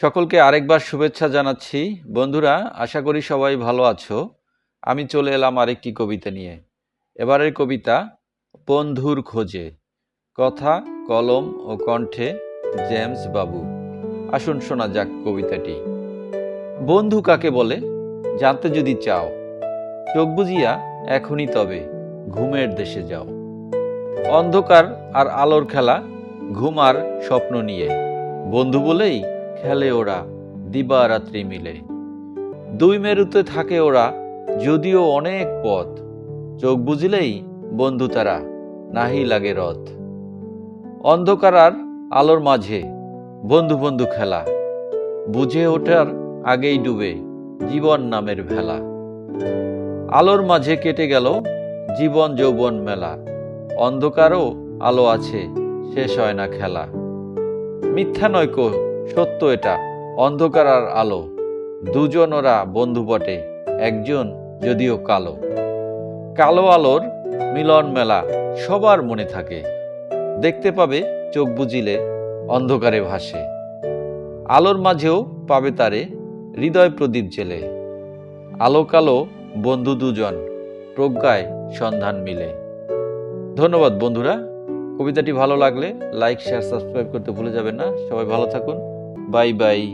সকলকে আরেকবার শুভেচ্ছা জানাচ্ছি। বন্ধুরা, আশা করি সবাই ভালো আছো। আমি চলে এলাম আরেকটি কবিতা নিয়ে। এবারের কবিতা, বন্ধুর খোঁজে। কথা, কলম ও কণ্ঠে জেমস বাবু। আসুন শোনা যাক কবিতাটি। বন্ধু কাকে বলে? জানতে যদি চাও। চোখ বুঝিয়া এখনই তবে ঘুমের দেশে যাও। অন্ধকার আর আলোর খেলা, ঘুম আর স্বপ্ন নিয়ে। বন্ধু বলেই খেলে ওরা, দিবারাত্রি মিলে। দুই মেরুতে থাকে ওরা, যদিও অনেক পথ। চোখ বুঝলেই বন্ধু তারা, নাহি লাগে রথ। অন্ধকার আর আলোর মাঝে বন্ধু বন্ধু খেলা। বুঝে ওঠার আগেই ডুবে জীবন নামের ভেলা। আলোর মাঝে কেটে গেল জীবন যৌবন মেলা। অন্ধকারও আলো আছে, শেষ হয় না খেলা। মিথ্যা নয় কো সত্য এটা, অন্ধকার আর আলো। দুজন ওরা বন্ধু বটে, একজন যদিও কালো। কালো আলোর মিলন মেলা সবার মনে থাকে। দেখতে পাবে, চোখ বুজিলে অন্ধকারে ভাসে। আলোর মাঝেও পাবে তারে হৃদয় প্রদীপ জেলে। আলো কালো বন্ধু দুজন, প্রজ্ঞায় সন্ধান মিলে। ধন্যবাদ বন্ধুরা। কবিতাটি ভালো লাগলে লাইক শেয়ার সাবস্ক্রাইব করতে ভুলে যাবেন না। সবাই ভালো থাকুন। Bye-bye.